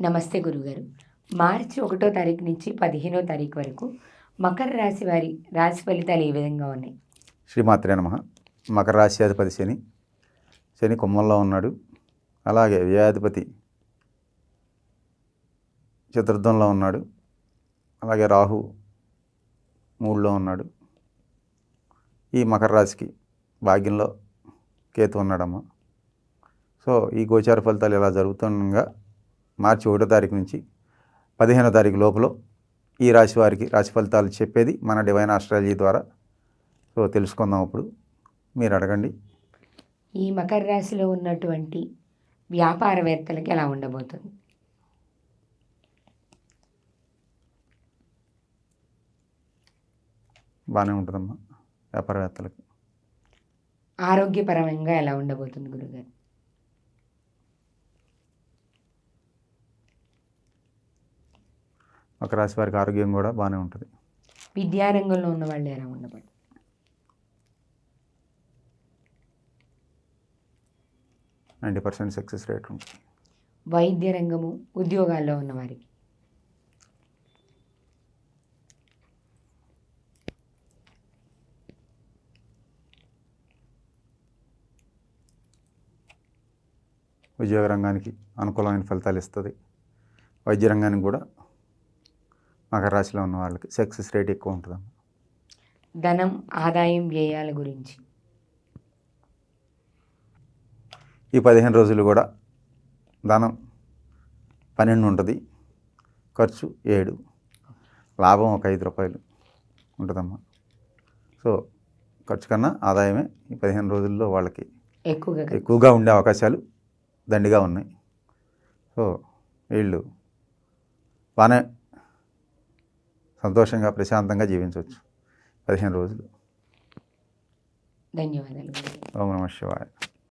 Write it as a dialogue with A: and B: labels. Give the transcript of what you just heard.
A: నమస్తే గురుగారు. మార్చి ఒకటో తారీఖు నుంచి పదిహేనో తారీఖు వరకు మకర రాశి వారి రాశి ఫలితాలు ఏ విధంగా ఉన్నాయి?
B: శ్రీమాత్రే నమ. మకర రాశి అధిపతి శని. శని కుమ్మంలో ఉన్నాడు. అలాగే వ్యయాధిపతి చతుర్థంలో ఉన్నాడు. అలాగే రాహు మూడులో ఉన్నాడు. ఈ మకర రాశికి భాగ్యంలో కేతు ఉన్నాడమ్మ. సో ఈ గోచార ఫలితాలు ఇలా జరుగుతుండగా మార్చి ఒకటో తారీఖు నుంచి పదిహేనో తారీఖు లోపల ఈ రాశి వారికి రాశి ఫలితాలు చెప్పేది మన డివైన్ ఆస్ట్రాలజీ ద్వారా. సో తెలుసుకుందాం ఇప్పుడు మీరు అడగండి.
A: ఈ మకర రాశిలో ఉన్నటువంటి వ్యాపారవేత్తలకి ఎలా ఉండబోతుంది?
B: బాగానే ఉంటుందమ్మా వ్యాపారవేత్తలకు.
A: ఆరోగ్యపరంగా ఎలా ఉండబోతుంది గురుగారు?
B: ఒక రాశి వారికి ఆరోగ్యం కూడా బాగానే ఉంటుంది.
A: విద్యారంగంలో ఉన్న వాళ్ళు ఎలా ఉండబోతుంది
B: నైంటీ పర్సెంట్ సక్సెస్ రేట్ ఉంటుంది.
A: వైద్య రంగము ఉద్యోగాల్లో ఉన్న వారికి
B: ఉద్యోగ రంగానికి అనుకూలమైన ఫలితాలు ఇస్తుంది. వైద్య రంగానికి కూడా మకర రాశిలో ఉన్న వాళ్ళకి సక్సెస్ రేట్ ఎక్కువ ఉంటుందమ్మా.
A: ధనం ఆదాయం వ్యయాల గురించి.
B: ఈ పదిహేను రోజులు కూడా ధనం పన్నెండు ఉంటుంది ఖర్చు ఏడు. లాభం ఒక ఐదు రూపాయలు ఉంటుందమ్మా. సో ఖర్చు కన్నా ఆదాయమే ఈ పదిహేను రోజుల్లో వాళ్ళకి
A: ఎక్కువగా
B: ఎక్కువగా ఉండే అవకాశాలు దండిగా ఉన్నాయి. సో వీళ్ళు బాగానే సంతోషంగా ప్రశాంతంగా జీవించవచ్చు. పదిహేను రోజులు.
A: ధన్యవాదాలు.
B: ఓం నమ శివాయ.